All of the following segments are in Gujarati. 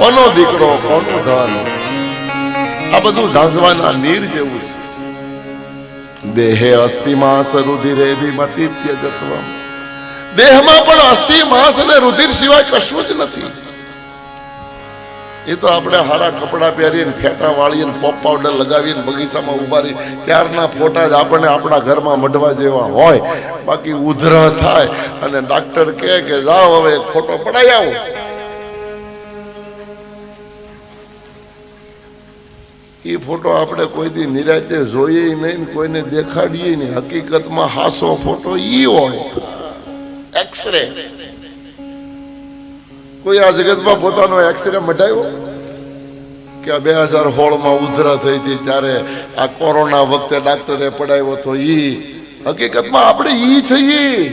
કોનો દીકરો? કોનું ધન? આ બધું ઝાંઝવાના નીર જેવું છે. દેહે અસ્થિ માંસ રુધિરે ભીમતિત્ય જત્વમ દેહમાં પણ અસ્થિ માંસ અને રુધિર સિવાય કશું જ નથી. એ તો આપણે હારા કપડાં પહેરીને ફેટા વાળીને પોપ પાવડર લગાવીને બગીચામાં ઊભા રહી, ત્યારના ફોટા જ આપણને આપણા ઘરમાં મઢવા જેવા હોય. બાકી ઉધરા થાય અને ડાક્ટર કહે કે, જાઓ હવે ફોટો પડાઈ આવો. એ ફોટો આપણે કોઈ દી નિરાતે જોઈએ નહીં કોઈને દેખાડીએ નહીં. હકીકતમાં હાસો ફોટો ઈ હોય. એક્સરે કોઈ આ જગતમાં પોતાનો એક્સરે મટાયો કે બે હજાર સોળમાં ઉધરા થઈ હતી ત્યારે આ કોરોના વખતે ડાક્ટરે પડાવ્યો તો ઈ. હકીકતમાં આપણે ઈ છીએ.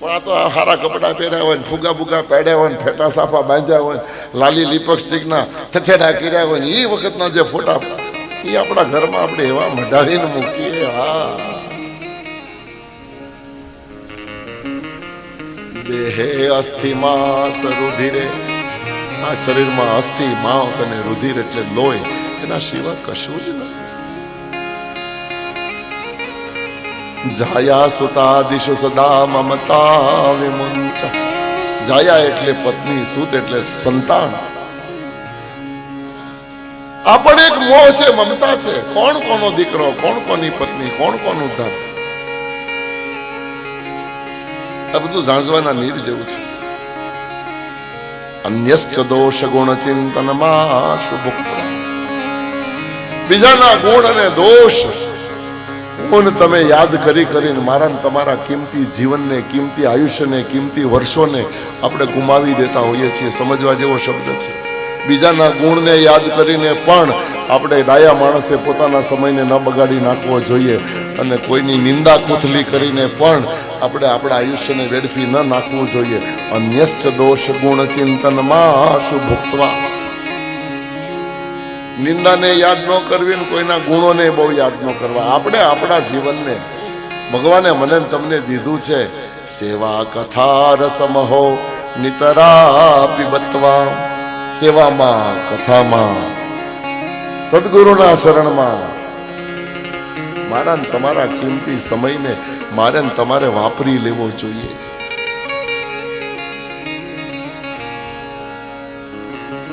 પણ આ તો સારા કપડાં પહેર્યા હોય ફુગા ફુગા પહેર્યા હોય ફેટા સાફા બાંધ્યા હોય ને લીપક લિપસ્ટિકના થથેડા કર્યા હોય એ વખતના જે ફોટા એ આપણા ઘરમાં આપણે એવા મઢાવીને મૂકીએ, હા. દેહે અસ્થિ માંસ રુધિરે, આ શરીરમાં અસ્થિ માંસ અને રુધિર એટલે લોહી, એના સિવાય કશું જ નથી. જાયા સુતા દિશુ સદા મમતા વિમુંચ. જાયા એટલે પત્ની, સુત એટલે સંતાન. આ એક મોહ છે, મમતા છે. કોણ કોનો દીકરો, કોણ કોની પત્ની, કોણ કોનું ધન? આ બધું ઝાંઝવાના નીર જેવું છે. અન્યશ્ચ દોષ ગુણ ચિંતનમાં શુભ બીજાના ગુણ અને દોષ ગુણ તમે યાદ કરી કરીને મારા તમારા કિંમતી જીવનને, કિંમતી આયુષ્યને, કિંમતી વર્ષોને આપણે ગુમાવી દેતા હોઈએ છીએ. સમજવા જેવો શબ્દ છે. બીજાના ગુણને યાદ કરીને પણ આપણે ડાયા માણસે પોતાના સમયને ન બગાડી નાખવો જોઈએ અને કોઈની નિંદા કૂથલી કરીને પણ આપણે આપણા આયુષ્યને વેડફી ન નાખવું જોઈએ. અન્યશ્ચ દોષ ગુણ ચિંતનમાં શુભુક્તવા. નિંદાને યાદ ન કરવી ને કોઈના ગુણોને બહુ યાદ ન કરવા. આપણે આપણા જીવનને ભગવાને મને તમને દીધું છે. સેવા કથા રસમહો નિતરા પીબત્વા સેવામાં, કથામાં, સદગુરુના શરણમાં. મારા તમારા કિંમતી સમયને મારે તમારે વાપરી લેવો જોઈએ.